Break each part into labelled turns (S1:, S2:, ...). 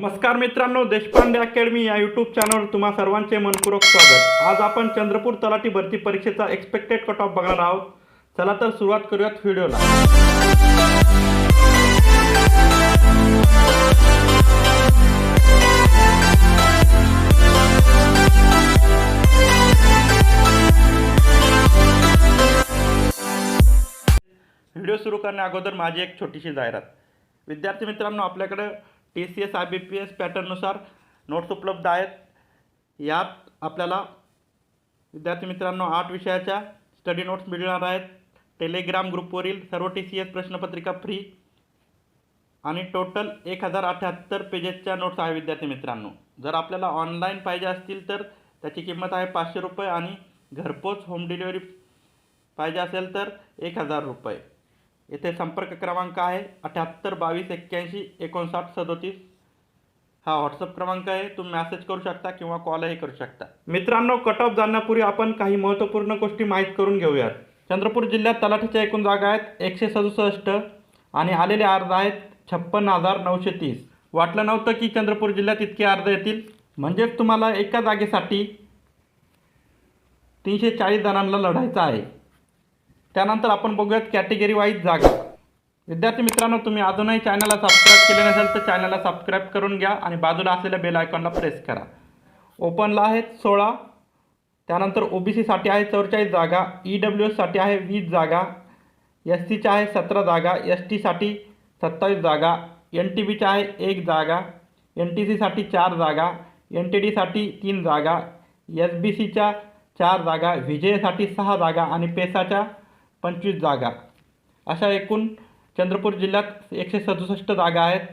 S1: नमस्कार मित्रांनो देशपांडे अकॅडमी या यूट्यूब चॅनलवर तुम्हा सर्वांचे मनपूर्वक स्वागत. आज आपण चंद्रपूर तलाठी भरती परीक्षेचा एक्सपेक्टेड कट ऑफ बघणार आहोत. चला तर सुरुवात करूयात व्हिडिओला. व्हिडिओ सुरू करण्या अगोदर माझी एक छोटीशी जाहिरात. विद्यार्थी मित्रांनो आपल्याकडे T C S I B P S पॅटर्ननुसार notes उपलब्ध आहेत. यात आपल्याला विद्यार्थी मित्रांनो आठ विषयाच्या स्टडी नोट्स मिळणार आहेत. टेलिग्राम ग्रुपवरील सर्व टी सी एस प्रश्नपत्रिका फ्री आणि टोटल एक हजार अठ्ठ्याहत्तर पेजेसच्या नोट्स आहे विद्यार्थी मित्रांनो. जर आपल्याला ऑनलाईन पाहिजे असतील तर त्याची किंमत आहे पाचशे रुपये आणि घरपोच होम डिलिव्हरी पाहिजे असेल तर एक हजार रुपये. येथे संपर्क क्रमांक आहे अठ्याहत्तर बावीस एक्क्याऐंशी एकोणसाठ सदोतीस. हा व्हॉट्सअप क्रमांक आहे. तुम्ही मेसेज करू शकता किंवा कॉलही करू शकता. मित्रांनो कट ऑफ जाण्यापूर्वी आपण काही महत्त्वपूर्ण गोष्टी माहीत करून घेऊयात. चंद्रपूर जिल्ह्यात तलाठीच्या एकूण जागा आहेत एकशे सदुसष्ट आणि आलेले अर्ज आहेत छप्पन्न हजार नऊशे तीस. वाटलं नव्हतं की चंद्रपूर जिल्ह्यात इतके अर्ज येतील. म्हणजेच तुम्हाला एका जागेसाठी तीनशे चाळीस जणांना लढायचं आहे. त्यानंतर आपण बघूयात कॅटेगरी वाईज जागा. विद्यार्थी मित्रांनो तुम्ही अजूनही चॅनलला सबस्क्राईब केले नसेल तर चॅनलला सबस्क्राईब करून घ्या आणि बाजूला असलेल्या बेल आयकॉनला प्रेस करा. ओपनला आहेत सोळा. त्यानंतर ओ बी सीसाठी आहे चौवेचाळीस जागा. ई डब्ल्यू एससाठी आहे वीस जागा. एस सीच्या आहे सतरा जागा. एस टीसाठी सत्तावीस जागा. एन टी बीच्या आहे एक जागा. एन टी सीसाठी चार जागा. एन टी डीसाठी तीन जागा. एस बी सीच्या चार जागा. विजयसाठी सहा जागा. आणि पेसाच्या पंचवीस जागा. अशा एकूण चंद्रपूर जिल्ह्यात एकशे सदुसष्ट जागा आहेत.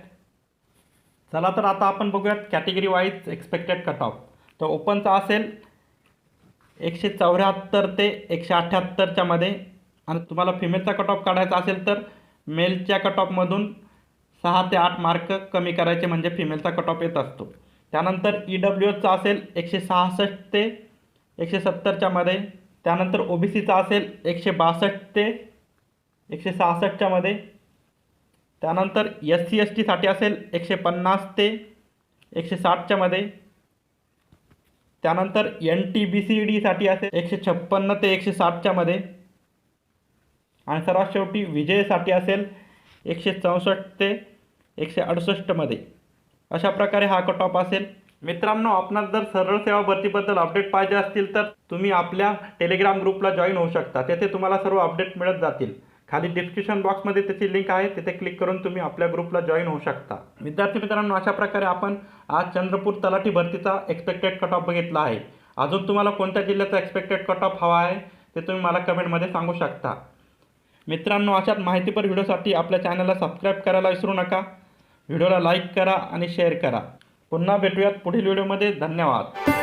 S1: चला तर आता आपण बघूयात category wise expected cut off तर ओपनचा असेल एकशे चौऱ्याहत्तर ते एकशे अठ्ठ्याहत्तरच्या मध्ये. आणि तुम्हाला फिमेलचा कट ऑफ काढायचा असेल तर मेलच्या कट ऑफमधून सहा ते आठ मार्क कमी करायचे म्हणजे फिमेलचा कट ऑफ येत असतो. त्यानंतर ई डब्ल्यू एचचा असेल एकशे सहासष्ट ते एकशे सत्तरच्या मध्ये. त्यानंतर ओ बी सीचा असेल एकशे बासष्ट ते एकशे सहासष्टच्यामध्ये त्यानंतर एस सी एस टीसाठी असेल एकशे पन्नास ते एकशे साठच्यामध्ये त्यानंतर एन टी बी सी डीसाठी असेल एकशे छप्पन्न ते एकशे साठच्यामध्ये आणि सर्वात शेवटी विजयसाठी असेल एकशे चौसष्ट ते एकशे अडुसष्टमध्ये अशा प्रकारे हा कट ऑफ असेल. मित्रांनो आपणास जर सरळ सेवा भरतीबद्दल अपडेट पाहिजे असतील तर तुम्ही आपल्या टेलिग्राम ग्रुपला जॉईन होऊ शकता. तेथे तुम्हाला सर्व अपडेट मिळत जातील. खाली डिस्क्रिप्शन बॉक्समध्ये त्याची लिंक आहे. तिथे क्लिक करून तुम्ही आपल्या ग्रुपला जॉईन होऊ शकता. विद्यार्थी मित्रांनो अशा प्रकारे आपण आज चंद्रपूर तलाठी भरतीचा एक्सपेक्टेड कट ऑफ बघितला आहे. अजून तुम्हाला कोणत्या जिल्ह्याचा एक्सपेक्टेड कट ऑफ हवा आहे ते तुम्ही मला कमेंटमध्ये सांगू शकता. मित्रांनो अशाच माहितीपर व्हिडिओसाठी आपल्या चॅनलला सबस्क्राईब करायला विसरू नका. व्हिडिओला लाईक करा आणि शेअर करा. पुन्हा भेटूयात पुढील व्हिडिओमध्ये. धन्यवाद.